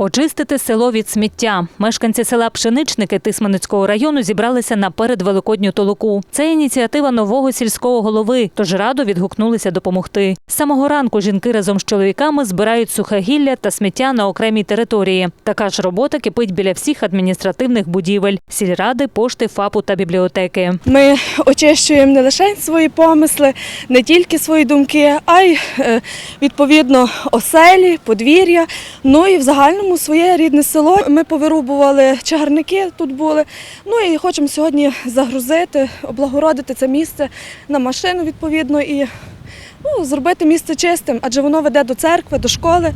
Очистити село від сміття. Мешканці села Пшеничники Тисманицького району зібралися на передвеликодню толоку. Це ініціатива нового сільського голови, тож радо відгукнулися допомогти. З самого ранку жінки разом з чоловіками збирають сухе гілля та сміття на окремій території. Така ж робота кипить біля всіх адміністративних будівель сільради, пошти, ФАПу та бібліотеки. Ми очищуємо не лише свої помисли, не тільки свої думки, а й е, відповідно оселі, подвір'я. Ну і в загальному своє рідне село. Ми повирубували чагарники тут були. Ну і хочемо сьогодні загрузити, облагородити це місце на машину відповідно і ну, зробити місце чистим, адже воно веде до церкви, до школи.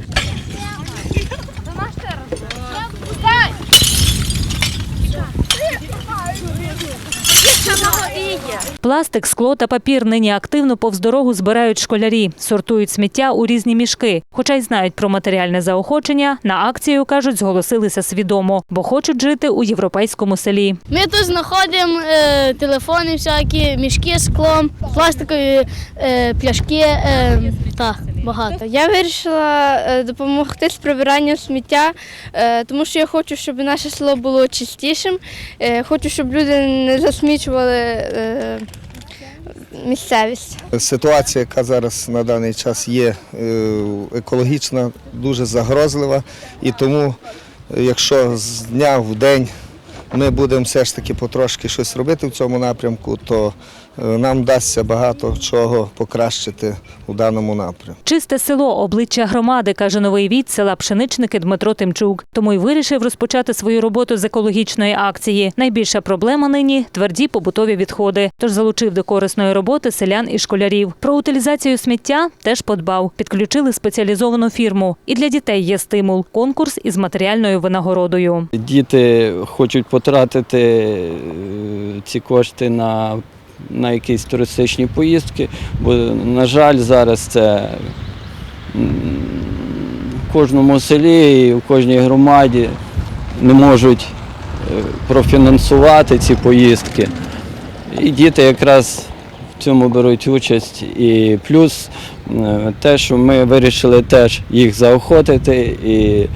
Пластик, скло та папір нині активно повз дорогу збирають школярі, сортують сміття у різні мішки. Хоча й знають про матеріальне заохочення, на акцію кажуть, зголосилися свідомо, бо хочуть жити у європейському селі. Ми тут знаходимо е, телефони, всякі, мішки з склом, пластикові е, пляшки е, та багато. Я вирішила е, допомогти з прибиранням сміття, е, тому що я хочу, щоб наше село було чистішим. Е, Хочу, щоб люди не засмічували е, місцевість. Ситуація, яка зараз на даний час є е, екологічна, дуже загрозлива. І тому, е, якщо з дня в день ми будемо все ж таки потрошки щось робити в цьому напрямку, то е, нам вдасться багато чого покращити у даному напрямку. Чисте село обличчя громади, каже новий від села Пшеничники Дмитро Тимчук. Тому й вирішив розпочати свою роботу з екологічної акції. Найбільша проблема нині тверді побутові відходи. Тож залучив до корисної роботи селян і школярів. Про утилізацію сміття теж подбав. Підключили спеціалізовану фірму. І для дітей є стимул конкурс із матеріальною винагородою. Діти хочуть потратити е, ці кошти на, на якісь туристичні поїздки, бо, на жаль, зараз це в кожному селі і в кожній громаді не можуть е, профінансувати ці поїздки. І діти якраз в цьому беруть участь. І плюс е, те, що ми вирішили теж їх заохотити і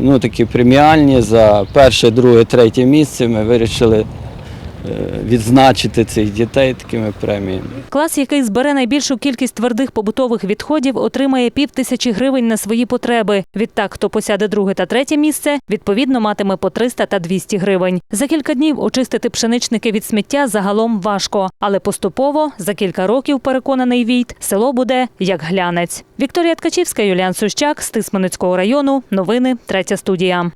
ну, такі преміальні за перше, друге, третє місце ми вирішили відзначити цих дітей такими преміями. Клас, який збере найбільшу кількість твердих побутових відходів, отримає пів тисячі гривень на свої потреби. Відтак, хто посяде друге та третє місце, відповідно матиме по 300 та 200 гривень. За кілька днів очистити пшеничники від сміття загалом важко, але поступово за кілька років, переконаний Війт, село буде як глянець. Вікторія Ткачівська, Юліан Сущак з району. Новини третя студія.